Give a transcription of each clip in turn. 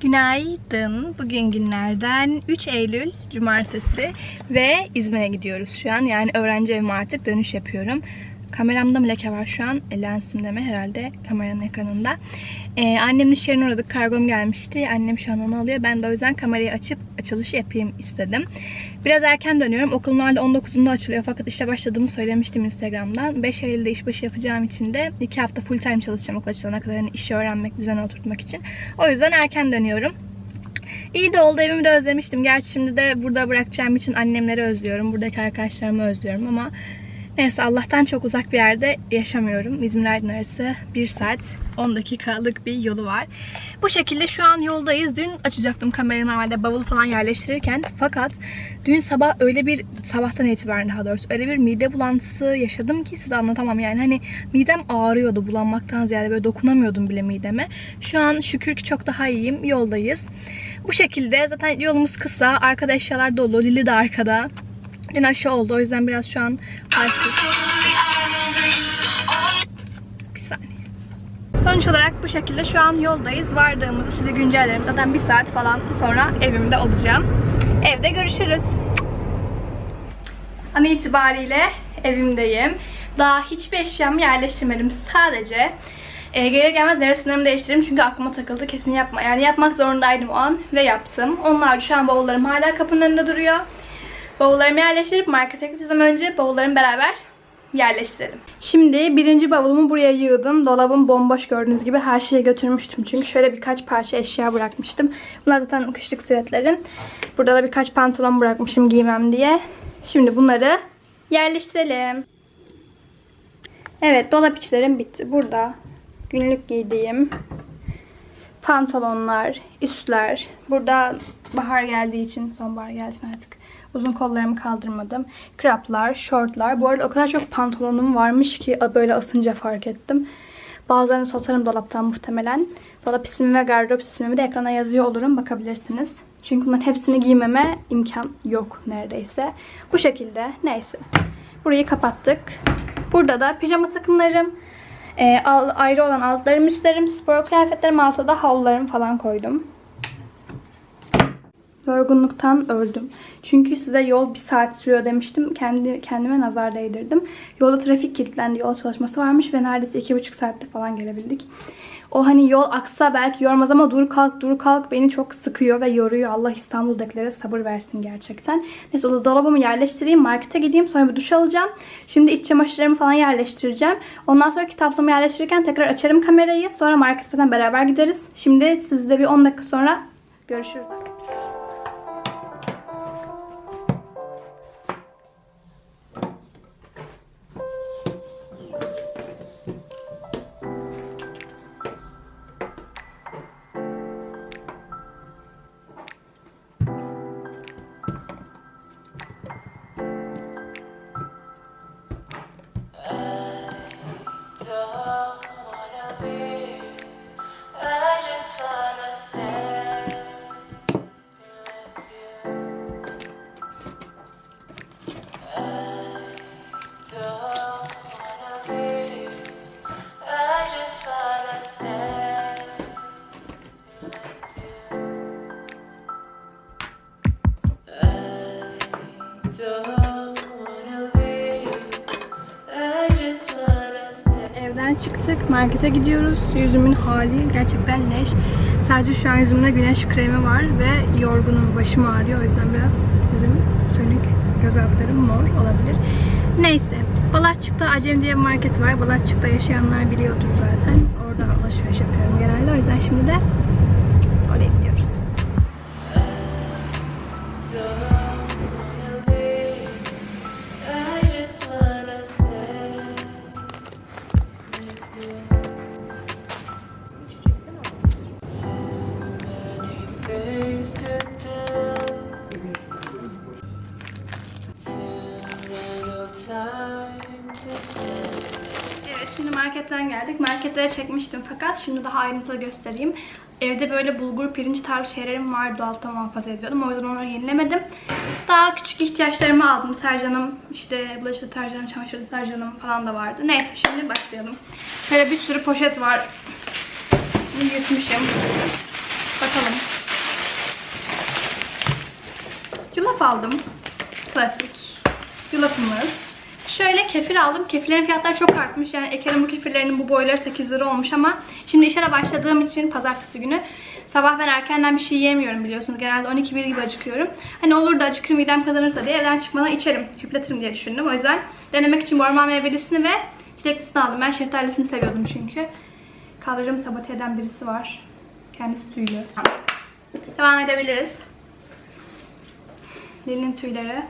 Günaydın. Bugün günlerden 3 Eylül Cumartesi ve İzmir'e gidiyoruz şu an. Yani öğrenci evime artık dönüş yapıyorum. Kameramda mı leke var şu an? E, lensimde mi? Herhalde kameranın ekranında. Ee, annemin iş yerine uğradık. Kargom gelmişti. Annem şu an onu alıyor. Ben de o yüzden kamerayı açıp açılışı yapayım istedim. Biraz erken dönüyorum. Normalde 19'unda açılıyor. Fakat işte başladığımı söylemiştim Instagram'dan. 5 Eylül'de işbaşı yapacağım için de 2 hafta full time çalışacağım okul açılana kadar. Hani işi öğrenmek, düzene oturtmak için. O yüzden erken dönüyorum. İyi de oldu evimi de özlemiştim. Gerçi şimdi de burada bırakacağım için annemleri özlüyorum. Buradaki arkadaşlarımı özlüyorum ama neyse Allah'tan çok uzak bir yerde yaşamıyorum. İzmir Aydın arası 1 saat 10 dakikalık bir yolu var. Bu şekilde şu an yoldayız. Dün açacaktım kamerayı normalde bavul falan yerleştirirken. Fakat dün sabah öyle bir sabahtan itibaren daha doğrusu öyle bir mide bulantısı yaşadım ki size anlatamam. Yani hani midem ağrıyordu bulanmaktan ziyade böyle dokunamıyordum bile mideme. Şu an şükür ki çok daha iyiyim. Yoldayız. Bu şekilde zaten yolumuz kısa. Arkada eşyalar dolu. Lili de arkada. Dün aşı oldu. O yüzden biraz şu an halsiz. Bir saniye. Sonuç olarak bu şekilde şu an yoldayız. Vardığımızı size güncellerim. Zaten bir saat falan sonra evimde olacağım. Evde görüşürüz. An itibariyle evimdeyim. Daha hiçbir eşyamı yerleştirmedim. Sadece e, gelir gelmez nevresimlerimi değiştirdim çünkü aklıma takıldı. Kesin yapma. Yani yapmak zorundaydım o an ve yaptım. Onlar şu an bavullarım hala kapının önünde duruyor. Bavullarımı yerleştirip markete gideceğim önce. Bavullarımı beraber yerleştirelim. Şimdi birinci bavulumu buraya yığdım. Dolabım bomboş gördüğünüz gibi her şeyi götürmüştüm. Çünkü şöyle birkaç parça eşya bırakmıştım. Bunlar zaten kışlık sivetlerim. Burada da birkaç pantolon bırakmışım giymem diye. Şimdi bunları yerleştirelim. Evet dolap içlerim bitti. Burada günlük giydiğim pantolonlar, üstler. Burada bahar geldiği için sonbahar gelsin artık. Uzun kollarımı kaldırmadım. Kraplar, şortlar. Bu arada o kadar çok pantolonum varmış ki böyle asınca fark ettim. Bazılarını satarım dolaptan muhtemelen. Dolap ismimi ve gardırop ismimi de ekrana yazıyor olurum. Bakabilirsiniz. Çünkü bunların hepsini giymeme imkan yok neredeyse. Bu şekilde. Neyse. Burayı kapattık. Burada da pijama takımlarım, e, ayrı olan altlarım, üstlerim, spor kıyafetlerim, altta da havlularım falan koydum. Yorgunluktan öldüm. Çünkü size yol bir saat sürüyor demiştim. Kendi kendime nazar değdirdim. Yolda trafik kilitlendi. Yol çalışması varmış ve neredeyse iki buçuk saatte falan gelebildik. O hani yol aksa belki yormaz ama dur kalk dur kalk beni çok sıkıyor ve yoruyor. Allah İstanbul'dakilere sabır versin gerçekten. Neyse o dolabımı yerleştireyim. Markete gideyim. Sonra bir duş alacağım. Şimdi iç çamaşırlarımı falan yerleştireceğim. Ondan sonra kitaplığımı yerleştirirken tekrar açarım kamerayı. Sonra markete zaten beraber gideriz. Şimdi sizle bir 10 dakika sonra görüşürüz. Evden çıktık. Markete gidiyoruz. Yüzümün hali gerçekten leş. Sadece şu an yüzümde güneş kremi var ve yorgunum. Başım ağrıyor. O yüzden biraz yüzüm sönük. Göz altlarım mor olabilir. Neyse. Balatçık'ta Acem diye bir market var. Balatçık'ta yaşayanlar biliyordur zaten. Orada alışveriş yapıyorum genelde. O yüzden şimdi de geldik. Marketlere çekmiştim fakat şimdi daha ayrıntılı göstereyim. Evde böyle bulgur, pirinç tarzı şeylerim var. Dolapta muhafaza ediyordum. O yüzden onları yenilemedim. Daha küçük ihtiyaçlarımı aldım. Sercanım, işte bulaşık deterjanım, çamaşır deterjanım falan da vardı. Neyse şimdi başlayalım. Şöyle bir sürü poşet var. Bunu yırtmışım. Bakalım. Yulaf aldım. Klasik. Yulafımız. Şöyle kefir aldım. Kefirlerin fiyatları çok artmış. Yani Eker'in bu kefirlerinin bu boyları 8 lira olmuş ama şimdi işe başladığım için pazartesi günü sabah ben erkenden bir şey yiyemiyorum biliyorsunuz. Genelde 12-1 gibi acıkıyorum. Hani olur da acıkır midem kazanırsa diye evden çıkmadan içerim. Hüpletirim diye düşündüm. O yüzden denemek için orman meyvelisini ve çileklisini aldım. Ben şeftalisini seviyordum çünkü. Kaldıracağımı sabote eden birisi var. Kendisi tüylü. Devam edebiliriz. Lil'in tüyleri.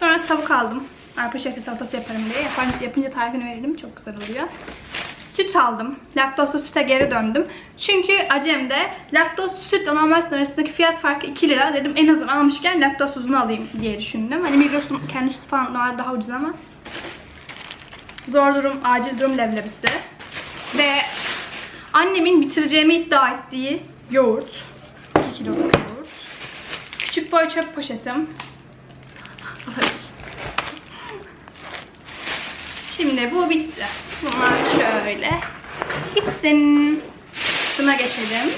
Sonra tavuk aldım. Arpa şehri salatası yaparım diye. Yapınca tarifini veririm. Çok güzel oluyor. Süt aldım. Laktozlu süte geri döndüm. Çünkü Acem'de laktozlu sütle normal süt arasındaki fiyat farkı 2 lira. Dedim en azından almışken laktozsuzunu alayım diye düşündüm. Hani Migros'un kendi sütü falan daha, daha ucuz ama. Zor durum, acil durum leblebisi. Ve annemin bitireceğimi iddia ettiği yoğurt. 2 kiloluk yoğurt. Küçük boy çöp poşetim. Şimdi bu bitti. Bunlar şöyle. Bitsin. Şuna geçelim.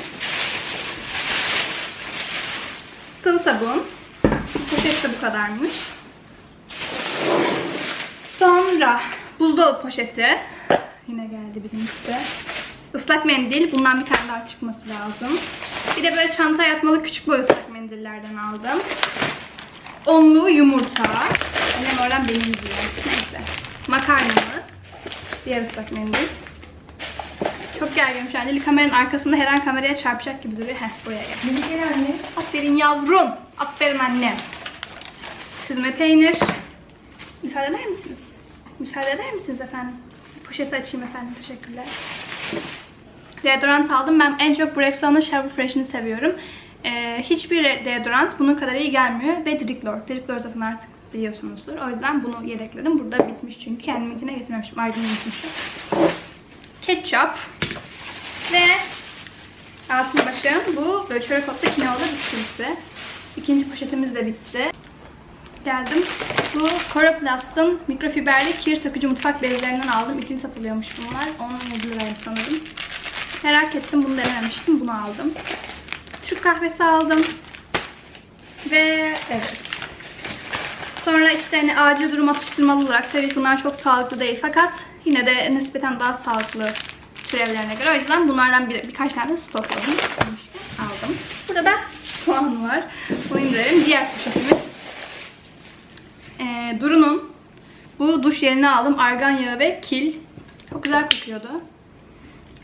Sıvı sabun. Bu poşet bu kadarmış. Sonra buzdolabı poşeti. Yine geldi bizimkisi. Islak mendil. Bundan bir tane daha çıkması lazım. Bir de böyle çantaya yatmalı küçük boy ıslak mendillerden aldım. Onlu yumurta. Annem oradan benim diyor. Makarnamız. Diğer ıslak mendil. Çok gerginim şu an. Lili kameranın arkasında her an kameraya çarpacak gibi duruyor. Heh buraya gel. Lili gel anne. Aferin yavrum. Aferin annem. Süzme peynir. Müsaade eder misiniz? Müsaade eder misiniz efendim? Poşeti açayım efendim. Teşekkürler. Deodorant aldım. Ben en çok Rexona'nın Shower Fresh'ini seviyorum. Ee, hiçbir deodorant bunun kadar iyi gelmiyor. Ve. Dirik Lord zaten artık biliyorsunuzdur. O yüzden bunu yedekledim. Burada bitmiş çünkü. Kendiminkine getirmemişim. Ardını unutmuşum. Ketçap. Ve altın başın bu böyle çörek otlu kinoalı bitkisi. İkinci poşetimiz de bitti. Geldim. Bu Coroplast'ın mikrofiberli kir sökücü mutfak bezlerinden aldım. İkinci satılıyormuş bunlar. 17 liraydı sanırım. Merak ettim. Bunu denememiştim. Bunu aldım. Türk kahvesi aldım. Ve evet. Sonra işte hani acil durum atıştırmalı olarak tabii bunlar çok sağlıklı değil fakat yine de nispeten daha sağlıklı türevlerine göre. O yüzden bunlardan bir, birkaç tane stokladım. Aldım. Burada da soğan var. Bunu indirelim. Diğer poşetimiz ee, Duru'nun bu duş jelini aldım. Argan yağı ve kil. Çok güzel kokuyordu.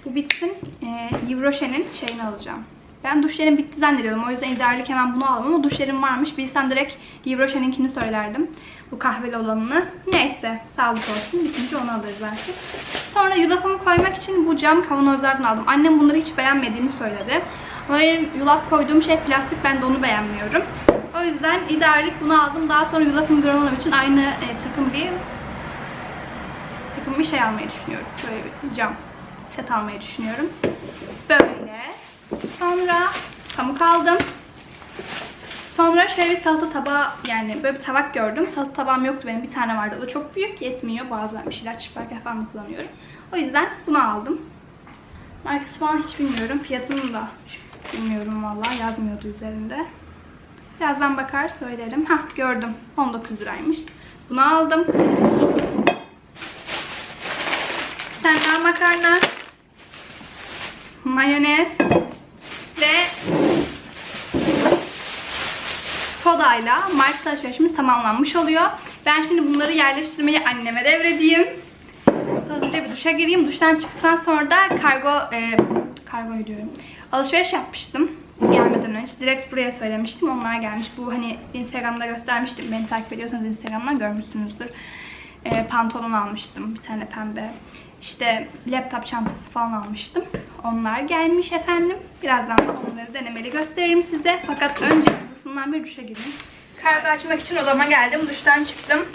Bu bitsin. Ee, Yves şeyini alacağım. Ben duş jelim bitti zannediyordum. O yüzden idarelik hemen bunu aldım ama duş jelim varmış. Bilsem direkt Yves söylerdim. Bu kahveli olanını. Neyse. Sağlık olsun. Bitince onu alırız belki. Sonra yulafımı koymak için bu cam kavanozlardan aldım. Annem bunları hiç beğenmediğini söyledi. Ama yulaf koyduğum şey plastik. Ben de onu beğenmiyorum. O yüzden idarelik bunu aldım. Daha sonra yulafımı granulum için aynı e, takım bir takım bir şey almayı düşünüyorum. Böyle bir cam set almayı düşünüyorum. Böyle. Sonra pamuk aldım. Sonra şöyle bir salata tabağı yani böyle bir tabak gördüm. Salata tabağım yoktu benim. Bir tane vardı. O da çok büyük. Yetmiyor. Bazen bir şeyler çıkarken falan kullanıyorum. O yüzden bunu aldım. Markası falan hiç bilmiyorum. Fiyatını da bilmiyorum vallahi yazmıyordu üzerinde. Birazdan bakar söylerim. Hah gördüm. 19 liraymış. Bunu aldım. Bir tane makarna. Mayonez. Ve sodayla market alışverişimiz tamamlanmış oluyor. Ben şimdi bunları yerleştirmeyi anneme devredeyim. Hızlıca bir duşa gireyim. Duştan çıktıktan sonra da kargo e, kargo diyorum. Alışveriş yapmıştım gelmeden önce. Direkt buraya söylemiştim. Onlar gelmiş. Bu hani Instagram'da göstermiştim. Beni takip ediyorsanız Instagram'dan görmüşsünüzdür. E, pantolon almıştım. Bir tane pembe. İşte laptop çantası falan almıştım. Onlar gelmiş efendim. Birazdan da onları denemeli gösteririm size. Fakat önce hızlısından bir duşa gireyim. Kargo açmak için odama geldim. Duştan çıktım.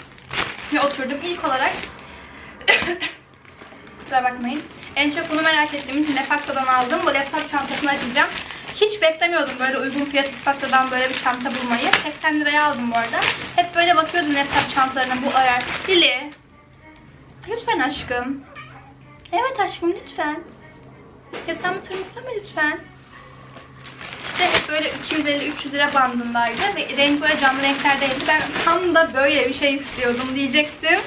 Ve oturdum. İlk olarak Kusura bakmayın. En çok bunu merak ettiğim için Defacto'dan aldım. Bu laptop çantasını açacağım. Hiç beklemiyordum böyle uygun fiyat Defacto'dan böyle bir çanta bulmayı. 80 liraya aldım bu arada. Hep böyle bakıyordum laptop çantalarına bu ayar. Lili. Lütfen aşkım. Evet aşkım lütfen. Yatağımı tırmıklama lütfen. İşte hep böyle böyle 250-300 lira bandındaydı ve renk böyle canlı renklerdeydi. Ben tam da böyle bir şey istiyordum diyecektim.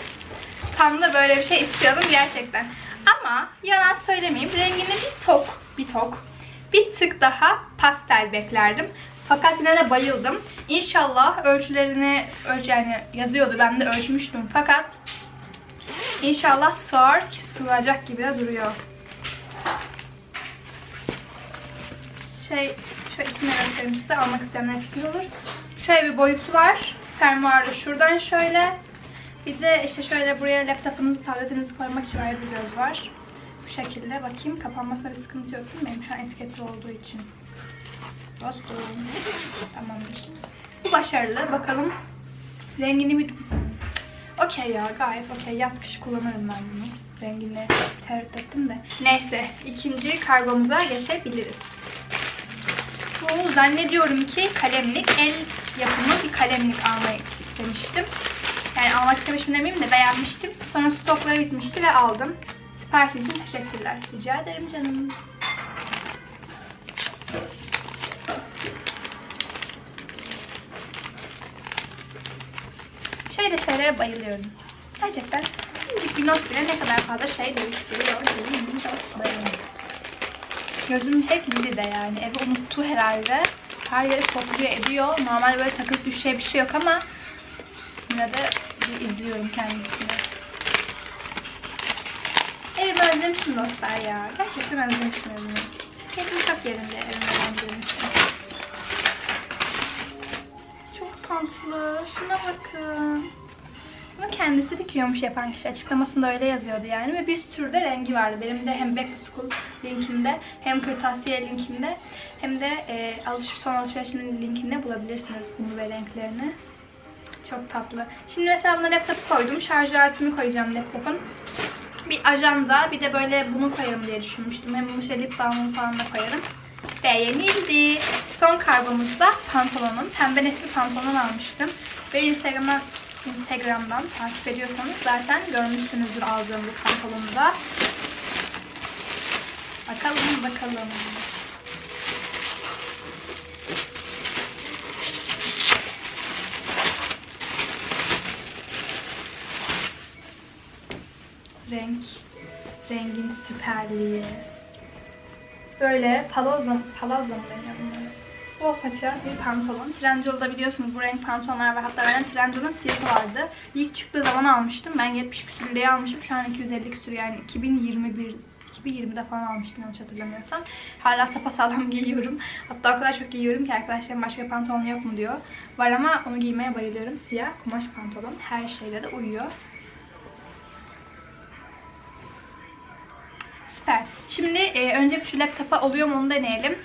Tam da böyle bir şey istiyordum gerçekten. Ama yalan söylemeyeyim rengini bir tok, bir tok, bir tık daha pastel beklerdim. Fakat yine de bayıldım. İnşallah ölçülerini ölç yani yazıyordu ben de ölçmüştüm. Fakat inşallah sığar ki sığacak gibi de duruyor. Şey şöyle içine göstereyim size almak isteyenler fikir olur. Şöyle bir boyutu var. Fermuarı şuradan şöyle. Bir de işte şöyle buraya laptopunuzu, tabletinizi koymak için ayrı bir göz var. Bu şekilde bakayım. Kapanmasına bir sıkıntı yok değil mi? Benim şu an etiketi olduğu için. Dostum. Tamamdır. Bu başarılı. Bakalım rengini bir... Okey ya gayet okey. Yaz kış kullanırım ben bunu. Rengini tereddüt ettim de. Neyse ikinci kargomuza geçebiliriz. Bu zannediyorum ki kalemlik. El yapımı bir kalemlik almayı istemiştim. Yani almak istemiştim demeyeyim de beğenmiştim. Sonra stokları bitmişti ve aldım. Siparişin için teşekkürler. Rica ederim canım. Şöyle şeylere bayılıyorum. Gerçekten küçük bir not bile ne kadar fazla şey değiştiriyor. Benim çok bayılıyorum. Gözüm hep Lili'de yani. Evi unuttu herhalde. Her yeri topluyor ediyor. Normal böyle takıp düşecek bir şey yok ama yine de izliyorum kendisini. Evimi özlemişim dostlar ya. Gerçekten özlemişim evimi. Keyfim çok yerinde evimi özlemişim. Çok tatlı. Şuna bakın. Bunu kendisi dikiyormuş yapan kişi. Açıklamasında öyle yazıyordu yani. Ve bir sürü de rengi vardı. Benim de hem Back to School linkinde hem kırtasiye linkinde hem de e, alışveriş, son alışverişinin linkinde bulabilirsiniz bunu ve renklerini. Çok tatlı. Şimdi mesela buna laptopu koydum. Şarj aletimi koyacağım laptopun. Bir ajanda bir de böyle bunu koyarım diye düşünmüştüm. Hem bunu şey lip balmımı falan da koyarım. Beğenildi. Son kargomuzda pantolonum. Pembe net bir pantolon almıştım. Ve Instagram'dan Instagram'dan takip ediyorsanız zaten görmüşsünüzdür aldığım bu pantolonu da. Bakalım bakalım. Renk, rengin süperliği. Böyle palazzo, palazzo mu deniyor bunlara? Bol paça bir pantolon. Trendyol'da biliyorsunuz bu renk pantolonlar var. Hatta ben Trendyol'un siyahı vardı. İlk çıktığı zaman almıştım. Ben 70 küsür liraya almışım. Şu an 250 küsür yani 2021 2020'de falan almıştım yanlış hatırlamıyorsam. Hala sapasağlam giyiyorum. Hatta o kadar çok giyiyorum ki arkadaşlarım başka pantolon yok mu diyor. Var ama onu giymeye bayılıyorum. Siyah kumaş pantolon. Her şeyle de uyuyor. Süper. Şimdi e, önce şu laptopa oluyor mu onu deneyelim.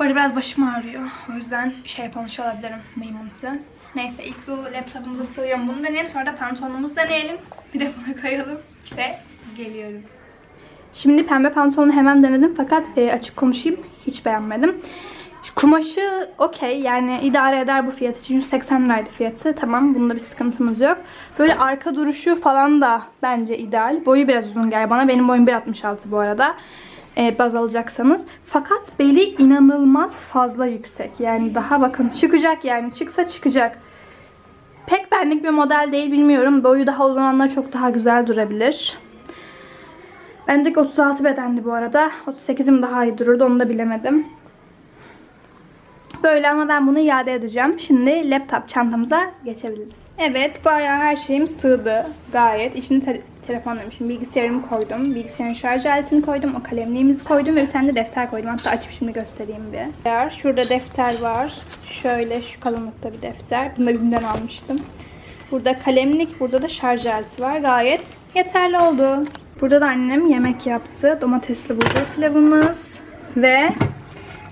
Arada biraz başım ağrıyor. O yüzden şey konuşuyor olabilirim mıymımsı. Neyse ilk bu laptopumuza sığıyorum. Bunu deneyelim. Sonra da pantolonumuzu deneyelim. Bir de bunu koyalım. Ve geliyorum. Şimdi pembe pantolonu hemen denedim. Fakat e, açık konuşayım. Hiç beğenmedim. Kumaşı okey. Yani idare eder bu fiyat için. 180 liraydı fiyatı. Tamam bunda bir sıkıntımız yok. Böyle arka duruşu falan da bence ideal. Boyu biraz uzun geldi bana. Benim boyum 1.66 bu arada baz alacaksanız. Fakat beli inanılmaz fazla yüksek. Yani daha bakın çıkacak yani. Çıksa çıkacak. Pek benlik bir model değil bilmiyorum. Boyu daha uzun olanlar çok daha güzel durabilir. Bendeki 36 bedendi bu arada. 38'im daha iyi dururdu onu da bilemedim. Böyle ama ben bunu iade edeceğim. Şimdi laptop çantamıza geçebiliriz. Evet bayağı her şeyim sığdı. Gayet. İçine te- telefon demişim. Bilgisayarımı koydum. Bilgisayarın şarj aletini koydum. O kalemliğimizi koydum ve bir tane de defter koydum. Hatta açıp şimdi göstereyim bir. Şurada defter var. Şöyle şu kalınlıkta bir defter. Bunu da BİM'den almıştım. Burada kalemlik, burada da şarj aleti var. Gayet yeterli oldu. Burada da annem yemek yaptı. Domatesli bulgur pilavımız ve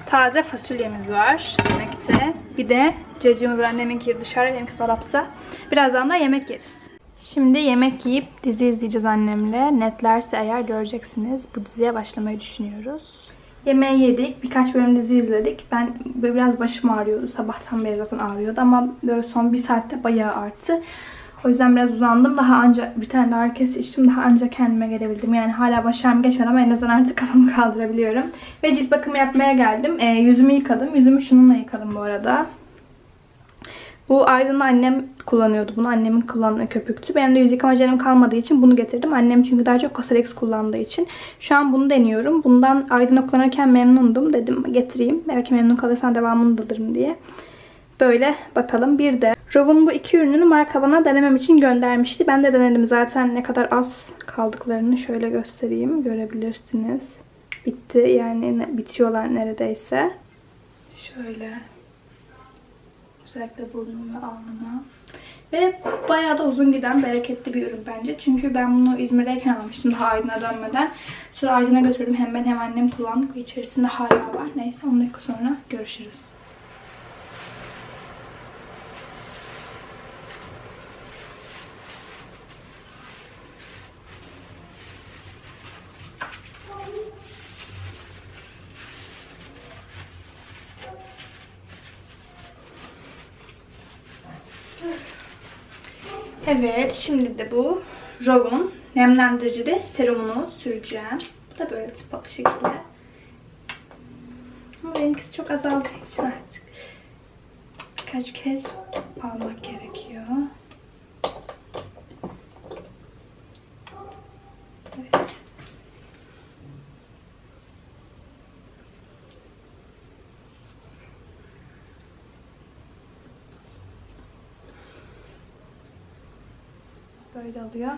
taze fasulyemiz var yemekte. Bir de cacığımız var. Anneminki dışarı, benimki dolapta. Birazdan da yemek yeriz. Şimdi yemek yiyip dizi izleyeceğiz annemle. Netlerse eğer göreceksiniz. Bu diziye başlamayı düşünüyoruz. Yemeği yedik. Birkaç bölüm dizi izledik. Ben biraz başım ağrıyordu. Sabahtan beri zaten ağrıyordu ama böyle son bir saatte bayağı arttı. O yüzden biraz uzandım. Daha anca bir tane daha herkes içtim. Daha anca kendime gelebildim. Yani hala başarım geçmedi ama en azından artık kafamı kaldırabiliyorum. Ve cilt bakımı yapmaya geldim. Ee, yüzümü yıkadım. Yüzümü şununla yıkadım bu arada. Bu Aydın'la annem kullanıyordu bunu. Annemin kullandığı köpüktü. Benim de yüz yıkama jelim kalmadığı için bunu getirdim. Annem çünkü daha çok Cosrx kullandığı için. Şu an bunu deniyorum. Bundan Aydın'la kullanırken memnundum. Dedim getireyim. Belki memnun kalırsan devamını da alırım diye. Böyle bakalım. Bir de Rov'un bu iki ürününü marka bana denemem için göndermişti. Ben de denedim zaten ne kadar az kaldıklarını şöyle göstereyim. Görebilirsiniz. Bitti yani bitiyorlar neredeyse. Şöyle. Özellikle burnum ve alnıma. Ve bayağı da uzun giden bereketli bir ürün bence. Çünkü ben bunu İzmir'deyken almıştım daha Aydın'a dönmeden. Sonra Aydın'a götürdüm. Hem ben hem annem kullandık. İçerisinde hala var. Neyse 10 dakika sonra görüşürüz. Evet, şimdi de bu Rov'un nemlendiricili serumunu süreceğim. Bu da böyle tıpalı şekilde. Ama benimkisi çok azaldığı için artık birkaç kez almak gerekiyor. Evet. Böyle oluyor.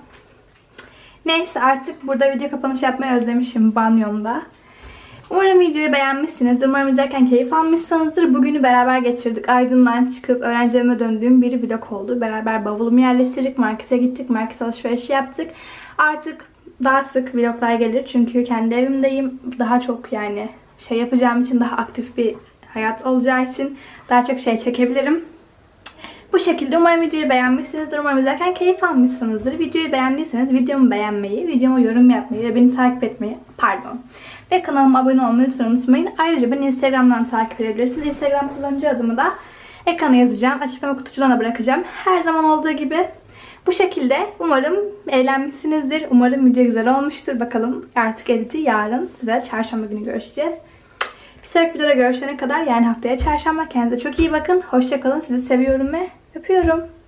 Neyse artık burada video kapanış yapmayı özlemişim banyomda. Umarım videoyu beğenmişsinizdir. Umarım izlerken keyif almışsınızdır. Bugünü beraber geçirdik. Aydın'dan çıkıp öğrencilerime döndüğüm bir vlog oldu. Beraber bavulumu yerleştirdik. Markete gittik. Market alışverişi yaptık. Artık daha sık vloglar gelir. Çünkü kendi evimdeyim. Daha çok yani şey yapacağım için daha aktif bir hayat olacağı için daha çok şey çekebilirim. Bu şekilde umarım videoyu beğenmişsinizdir. Umarım izlerken keyif almışsınızdır. Videoyu beğendiyseniz videomu beğenmeyi, videoma yorum yapmayı ve beni takip etmeyi, pardon. Ve kanalıma abone olmayı lütfen unutmayın. Ayrıca beni Instagram'dan takip edebilirsiniz. Instagram kullanıcı adımı da ekrana yazacağım. Açıklama kutucuğuna bırakacağım. Her zaman olduğu gibi bu şekilde umarım eğlenmişsinizdir. Umarım video güzel olmuştur. Bakalım artık editi yarın size çarşamba günü görüşeceğiz. Bir sonraki videoda görüşene kadar yani haftaya çarşamba kendinize çok iyi bakın. Hoşçakalın. Sizi seviyorum ve öpüyorum.